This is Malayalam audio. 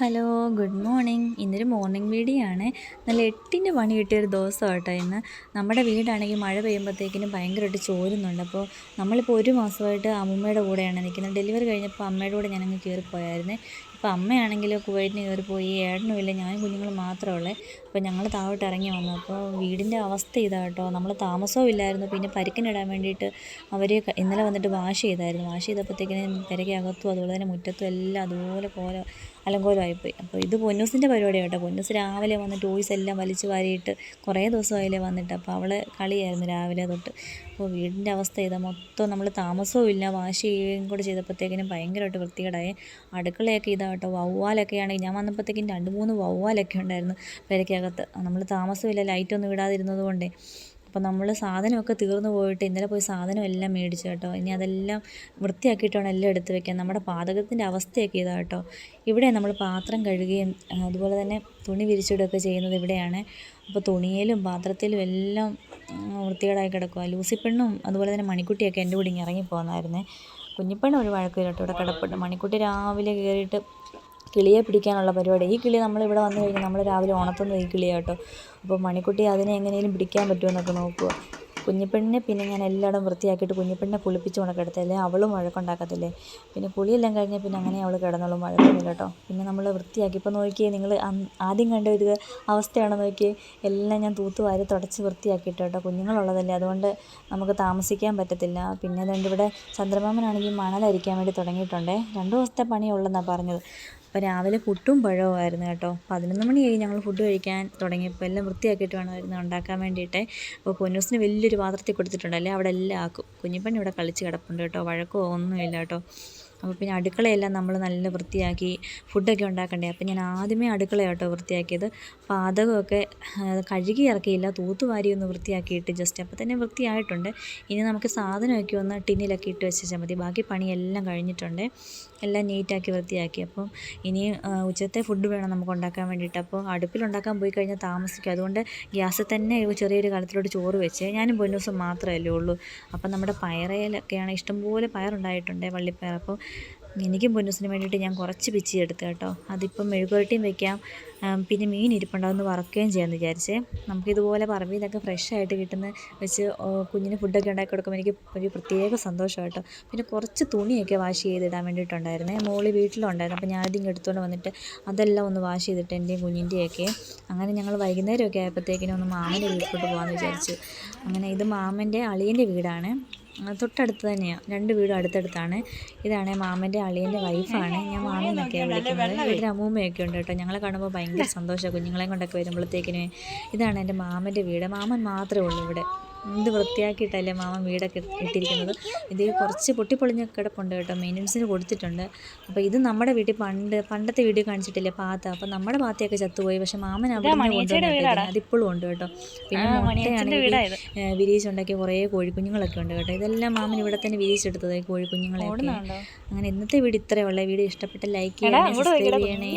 Hello good morning. ഇന്നൊരു മോർണിംഗ് വീഡിയോ ആണ് നല്ല എട്ടിന്റെ പണി കിട്ടിയൊരു ദിവസം കേട്ടോ ഇന്ന്. നമ്മുടെ വീടാണെങ്കിൽ മഴ പെയ്യുമ്പോഴത്തേക്കിനും ഭയങ്കരമായിട്ട് ചോരുന്നുണ്ട്. അപ്പോൾ നമ്മളിപ്പോൾ ഒരു മാസമായിട്ട് അമ്മൂമ്മയുടെ കൂടെയാണ് നിൽക്കുന്നത്. ഡെലിവറി കഴിഞ്ഞപ്പോൾ അമ്മയുടെ കൂടെ ഞാനങ്ങ് കയറിപ്പോയായിരുന്നേ. അപ്പോൾ അമ്മയാണെങ്കിൽ കുവൈറ്റിന് കയറിപ്പോയി ഏട്ടനുമില്ല ഞാനും കുഞ്ഞുങ്ങളും മാത്രമേ ഉള്ളേ. അപ്പോൾ ഞങ്ങൾ താഴോട്ട് ഇറങ്ങി വന്നു. അപ്പോൾ വീടിന്റെ അവസ്ഥ ഇതാ കേട്ടോ. നമ്മൾ താമസവും ഇല്ലായിരുന്നു. പിന്നെ പരിക്കിനിടാൻ വേണ്ടിയിട്ട് അവർ ഇന്നലെ വന്നിട്ട് വാഷ് ചെയ്തായിരുന്നു. വാഷ് ചെയ്തപ്പോഴത്തേക്കിനും പെരയ്ക്കകത്തും അതുപോലെ തന്നെ മുറ്റത്തും എല്ലാം അതുപോലെ കോല അലങ്കോലമായിപ്പോയി. അപ്പോൾ ഇത് പൊന്നൂസിന്റെ പരിപാടി കേട്ടോ. പൊന്നൂസ് രാവിലെ വന്ന് ടോയ്സ് എല്ലാം വലിച്ചു വാരിയിട്ട് കുറേ ദിവസമായില്ലേ വന്നിട്ട്. അപ്പോൾ അവൾ കളിയായിരുന്നു രാവിലെ തൊട്ട്. അപ്പോൾ വീടിന്റെ അവസ്ഥ ഇതാ മൊത്തം നമ്മൾ താമസവും ഇല്ല. വാഷ് ചെയ്യുകയും കൂടെ ചെയ്തപ്പോഴത്തേക്കിനും ഭയങ്കരമായിട്ട് വൃത്തികേടായി. അടുക്കളയൊക്കെ ഇതാ കേട്ടോ വവ്വാലൊക്കെ ആണെങ്കിൽ ഞാൻ വന്നപ്പോഴത്തേക്കും രണ്ട് മൂന്ന് വവ്വാലൊക്കെ ഉണ്ടായിരുന്നു പെരയ്ക്കകത്ത്. നമ്മൾ താമസമില്ല ലൈറ്റൊന്നും ഇടാതിരുന്നത് കൊണ്ടേ. അപ്പോൾ നമ്മൾ സാധനമൊക്കെ തീർന്നു പോയിട്ട് ഇന്നലെ പോയി സാധനം എല്ലാം മേടിച്ചു കേട്ടോ. ഇനി അതെല്ലാം വൃത്തിയാക്കിയിട്ടാണ് എല്ലാം എടുത്ത് വെക്കാൻ നമ്മുടെ പാചകത്തിന്റെ അവസ്ഥയൊക്കെ ഇതാ കേട്ടോ. ഇവിടെ നമ്മൾ പാത്രം കഴുകുകയും അതുപോലെ തന്നെ തുണി വിരിച്ചിടുകയൊക്കെ ചെയ്യുന്നത് ഇവിടെയാണ്. അപ്പോൾ തുണിയിലും പാത്രത്തിലും എല്ലാം വൃത്തികേടായി കിടക്കുക ലൂസിപ്പെണ്ണും അതുപോലെ തന്നെ മണിക്കുട്ടിയൊക്കെ എന്റെ കൂടെ ഇങ്ങനെ ഇറങ്ങിപ്പോകുന്നായിരുന്നേ കുഞ്ഞിപ്പെണ്ണ് ഒരു വഴക്ക് കേട്ടോ ഇവിടെ കിടപ്പുണ്ട്. മണിക്കുട്ടി രാവിലെ കയറിയിട്ട് കിളിയെ പിടിക്കാനുള്ള പരിപാടി. ഈ കിളി നമ്മൾ നമ്മളിവിടെ വന്നു കഴിഞ്ഞാൽ നമ്മൾ രാവിലെ ഉണർത്തുന്നത് ഈ കിളിയാട്ടോ അപ്പോൾ മണിക്കുട്ടി അതിനെ എങ്ങനെയും പിടിക്കാൻ പറ്റുമെന്നൊക്കെ നോക്കുക കുഞ്ഞിപ്പെണ്ണിനെ പിന്നെ ഞാൻ എല്ലായിടം വൃത്തിയാക്കിയിട്ട് കുഞ്ഞിപ്പെണ്ണിനെ കുളിപ്പിച്ച് ഉണക്കെടുത്തല്ലേ അവളും വഴക്കുണ്ടാക്കത്തില്ലേ? പിന്നെ കുളിയെല്ലാം കഴിഞ്ഞാൽ പിന്നെ അങ്ങനെ അവൾ കിടന്നോളും വഴക്കൊന്നുമില്ല കേട്ടോ. പിന്നെ നമ്മൾ വൃത്തിയാക്കി. ഇപ്പോൾ നോക്കിയേ നിങ്ങൾ ആദ്യം കണ്ട ഒരു അവസ്ഥയാണ് നോക്കിയേ എല്ലാം ഞാൻ തൂത്ത് വാരി തുടച്ച് വൃത്തിയാക്കിയിട്ട് കേട്ടോ. കുഞ്ഞുങ്ങളുള്ളതല്ലേ? അതുകൊണ്ട് നമുക്ക് താമസിക്കാൻ പറ്റത്തില്ല. പിന്നെ അതുകൊണ്ട് ഇവിടെ ചന്ദ്രമാമനാണെങ്കിൽ മണലരിക്കാൻ വേണ്ടി തുടങ്ങിയിട്ടുണ്ടേ. രണ്ട് ദിവസത്തെ പണിയുള്ളതെന്നാണ് പറഞ്ഞത്. അപ്പോൾ രാവിലെ പുട്ടും പഴവും ആയിരുന്നു കേട്ടോ. പതിനൊന്ന് മണിയായി ഞങ്ങൾ ഫുഡ് കഴിക്കാൻ തുടങ്ങിയപ്പോൾ എല്ലാം വൃത്തിയാക്കിയിട്ട് വേണമായിരുന്നു ഉണ്ടാക്കാൻ വേണ്ടിയിട്ട്. അപ്പോൾ പൊന്നൂസിന് വലിയൊരു പാത്രത്തിൽ കൊടുത്തിട്ടുണ്ടല്ലേ അവിടെ എല്ലാം ആക്കും. കുഞ്ഞിപ്പണ്ണി ഇവിടെ കളിച്ച് കിടപ്പുണ്ട് കേട്ടോ. വഴക്കോ ഒന്നുമില്ല കേട്ടോ. അപ്പോൾ പിന്നെ അടുക്കളയെല്ലാം നമ്മൾ നല്ല വൃത്തിയാക്കി ഫുഡൊക്കെ ഉണ്ടാക്കണ്ടേ. അപ്പോൾ ഞാൻ ആദ്യമേ അടുക്കള കേട്ടോ വൃത്തിയാക്കിയത്. പാചകമൊക്കെ കഴുകി ഇറക്കിയില്ല തൂത്തുവാരി ഒന്ന് വൃത്തിയാക്കിയിട്ട് ജസ്റ്റ് അപ്പോൾ തന്നെ വൃത്തിയായിട്ടുണ്ട്. ഇനി നമുക്ക് സാധനമൊക്കെ ഒന്ന് ടിന്നിലൊക്കെ ഇട്ട് വെച്ചാൽ മതി. ബാക്കി പണിയെല്ലാം കഴിഞ്ഞിട്ടുണ്ട്. എല്ലാം നീറ്റാക്കി വൃത്തിയാക്കി. അപ്പം ഇനി ഉച്ചത്തെ ഫുഡ് വേണം നമുക്ക് ഉണ്ടാക്കാൻ വേണ്ടിയിട്ട്. അപ്പോൾ അടുപ്പിലുണ്ടാക്കാൻ പോയി കഴിഞ്ഞാൽ താമസിക്കും. അതുകൊണ്ട് ഗ്യാസിൽ തന്നെ ചെറിയൊരു കാലത്തിലോട്ട് ചോറ് വെച്ച് ഞാനും പൊന്നൂസും മാത്രമല്ലേ ഉള്ളൂ. അപ്പം നമ്മുടെ പയറയിലൊക്കെയാണ് ഇഷ്ടംപോലെ പയറുണ്ടായിട്ടുണ്ട് വള്ളിപ്പയർ. അപ്പോൾ എനിക്കും പൊന്നൂസിന് വേണ്ടിയിട്ട് ഞാൻ കുറച്ച് പിച്ചി എടുത്തു കേട്ടോ. അതിപ്പം മെഴുകുരട്ടിയും വെക്കാം. പിന്നെ മീൻ ഇരിപ്പുണ്ടാവുമെന്ന് വറക്കുകയും ചെയ്യാമെന്ന് വിചാരിച്ചേ. നമുക്കിതുപോലെ പറമ്പിൽ നിന്നൊക്കെ ഫ്രഷ് ആയിട്ട് കിട്ടുന്ന വെച്ച് കുഞ്ഞിന് ഫുഡൊക്കെ ഉണ്ടാക്കി കൊടുക്കുമ്പോൾ എനിക്ക് ഒരു പ്രത്യേക സന്തോഷം കേട്ടോ. പിന്നെ കുറച്ച് തുണിയൊക്കെ വാഷ് ചെയ്തിടാൻ വേണ്ടിയിട്ടുണ്ടായിരുന്നേ. മോളി വീട്ടിലുണ്ടായിരുന്നു. അപ്പോൾ ഞാനിതിങ്ങ് എടുത്തുകൊണ്ട് വന്നിട്ട് അതെല്ലാം ഒന്ന് വാഷ് ചെയ്തിട്ട് എന്റെയും കുഞ്ഞിന്റെയൊക്കെ അങ്ങനെ ഞങ്ങൾ വൈകുന്നേരമൊക്കെ ആയപ്പോഴത്തേക്കിനും ഒന്ന് മാമന്റെ വീട്ടിലോട്ട് പോകാമെന്ന് വിചാരിച്ചു. അങ്ങനെ ഇത് മാമന്റെ അളിയന്റെ വീടാണ്. തൊട്ടടുത്ത് തന്നെയാണ് രണ്ട് വീടും അടുത്തടുത്താണ്. ഇതാണ് മാമന്റെ അളിയന്റെ വൈഫാണ്. ഞാൻ മാമി എന്നൊക്കെയാണ് വിളിക്കുന്നത്. വീട്ടിൽ അമ്മൂമ്മയൊക്കെ ഉണ്ട് കേട്ടോ. ഞങ്ങളെ കാണുമ്പോൾ ഭയങ്കര സന്തോഷമാണ് കുഞ്ഞുങ്ങളെയും കൊണ്ടൊക്കെ വരുമ്പോഴത്തേക്കിന് ഇതാണ് എന്റെ മാമന്റെ വീട്. മാമൻ മാത്രമേ ഉള്ളൂ ഇവിടെ. എന്ത് വൃത്തിയാക്കിയിട്ടല്ലേ മാമൻ വീടൊക്കെ ഇട്ടിരിക്കുന്നത്? ഇത് കുറച്ച് പൊട്ടിപ്പൊളിഞ്ഞ കിടപ്പുണ്ട് കേട്ടോ. മെയിന്റനൻസിന് കൊടുത്തിട്ടുണ്ട്. അപ്പോൾ ഇത് നമ്മുടെ വീട്ടിൽ പണ്ട് പണ്ടത്തെ വീഡിയോ കാണിച്ചിട്ടില്ലേ? പാത്ത. അപ്പോൾ നമ്മുടെ പാത്തയൊക്കെ ചത്തുപോയി. പക്ഷേ മാമൻ അവിടെ കൊണ്ടുവന്നിട്ട് അതിപ്പോഴും ഉണ്ട് കേട്ടോ. പിന്നെ മുട്ടയാണെങ്കിൽ വിരിയിച്ചുണ്ടാക്കിയ കുറേ കോഴിക്കുഞ്ഞുങ്ങളൊക്കെ ഉണ്ട് കേട്ടോ. ഇതെല്ലാം മാമൻ ഇവിടെ തന്നെ വിരിയിച്ചെടുത്തത് കോഴിക്കുഞ്ഞുങ്ങളെ അങ്ങനെ ഇന്നത്തെ വീട് ഇത്രയേ ഉള്ളൂ. വീഡിയോ ഇഷ്ടപ്പെട്ട ലൈക്ക് ചെയ്യണേ സബ്സ്ക്രൈബ് ചെയ്യണേ.